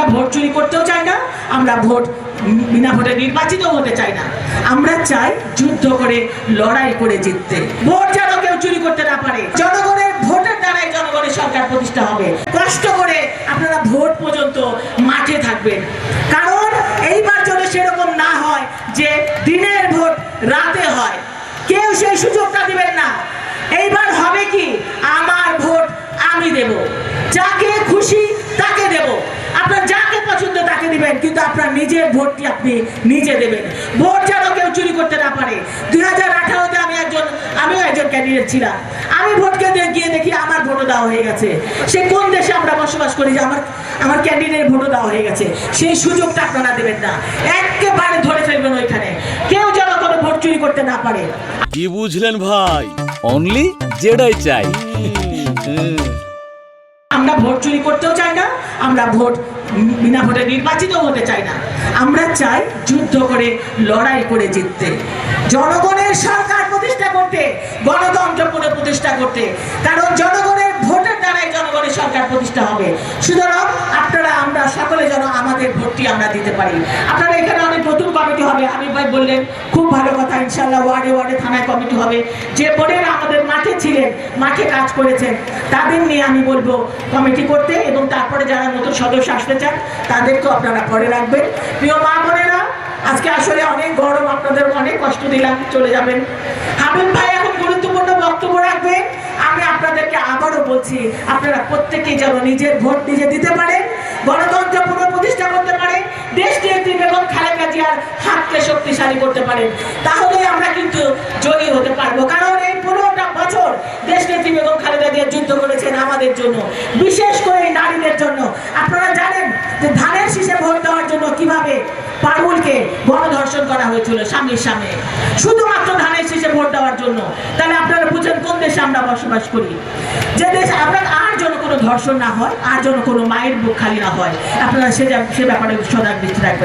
আমরা ভোট চুরি করতেও চাই না, আমরা ভোট বিনা ভোটে নির্বাচিত হতে চাই না। আমরা চাই যুদ্ধ করে, লড়াই করে জিততে। ভোট যেন কেউ চুরি করতে না পারে। জনগণের ভোটের দ্বারাই জনগণের সরকার প্রতিষ্ঠা হবে। কষ্ট করে আপনারা ভোট পর্যন্ত মাঠে থাকবেন। কারণ এইবার যেন সেরকম না হয় যে দিনের ভোট রাতে হয়, কেউ সেই সুযোগটা দিবেন না। এইবার হবে কি? আমার ভোট আমি দেব যাকে খুশি তাকে দেব আপনার যাকে পছন্দ তাকে দিবেন কিন্তু আপনার নিজের ভোটটি আপনি নিজে দেবেন। ভোট যেন কেউ চুরি করতে না পারে। দুই হাজার আঠারোতে আমি একজন আমিও একজন ক্যান্ডিডেট ছিলাম। আমি ভোটকে গিয়ে দেখি আমার ভোটও দেওয়া হয়ে গেছে। সে কোন দেশে আমরা বসবাস করি যে আমার আমার ক্যান্ডিডেট ভোটও দেওয়া হয়ে গেছে? সেই সুযোগটা আপনারা দেবেন না। একেবারে ধরে ফেলবেন ওইখানে। কেউ যেন কোনো ভোট চুরি করতে না পারে। কি বুঝলেন ভাই? অনলি যেটাই চাই। আমরা ভোট চুরি করতেও চাই না আমরা ভোট বিনা ভোটে নির্বাচিত হতে চাই না। আমরা চাই যুদ্ধ করে লড়াই করে জিততে। জনগণের সরকার প্রতিষ্ঠা করতে, গণতন্ত্র প্রতিষ্ঠা করতে। কারণ জনগণ সরকার প্রতিষ্ঠা হবে। সুতরাং আপনারা, আমরা সকলে যেন আমাদের ভোটটি আমরা দিতে পারি। আপনারা এখানে অনেক নতুন কমিটি হবে। আমি ভাই বললেন, খুব ভালো কথা ইনশাল্লাহ ওয়ার্ডে ওয়ার্ডে থানায় কমিটি হবে। যে বোর্ডেরা আমাদের মাঠে ছিলেন, মাঠে কাজ করেছেন, তাদের নিয়ে আমি বলব কমিটি করতে এবং তারপরে যারা নতুন সদস্য আসতে চান, তাদেরকেও আপনারা পরে রাখবেন। প্রিয় মা বোনেরা, আজকে আসলে অনেক গরম, আপনাদের অনেক কষ্ট দিলাম, চলে যাবেন। হাবিব ভাই এখন গুরুত্বপূর্ণ বক্তব্য রাখবেন আমি আপনাদেরকে আবারও বলছি, আপনারা প্রত্যেকেই যেন নিজের ভোট নিজে দিতে পারেন গণতন্ত্র পুনঃপ্রতিষ্ঠা করতে পারেন দেশ নেত্রী বেগম খালেদা জিয়ার হাতকে শক্তিশালী করতে পারেন তাহলে আমরা কিন্তু জয়ী হতে পারব। কারণ এই পনেরোটা বছর দেশ নেত্রী বেগম খালেদা জিয়া যুদ্ধ করেছেন আমাদের জন্য, বিশেষ করে নারীদের জন্য। আপনারা জানেন যে ধানের শীষে ভোট দেওয়ার জন্য কীভাবে পারুলকে গণধর্ষণ করা হয়েছিল স্বামীর সামনে। শুধুমাত্র ধানের শীষে ভোট দেওয়ার জন্য। তাহলে আপনারা বুঝেন দেশে আমরা বসবাস করি। যে দেশে আপনার আর যেন কোনো ধর্ষণ না হয়, আর যেন কোনো মায়ের বুক খালি না হয়। আপনারা সে ব্যাপারে সজাগ দৃষ্টি রাখবেন।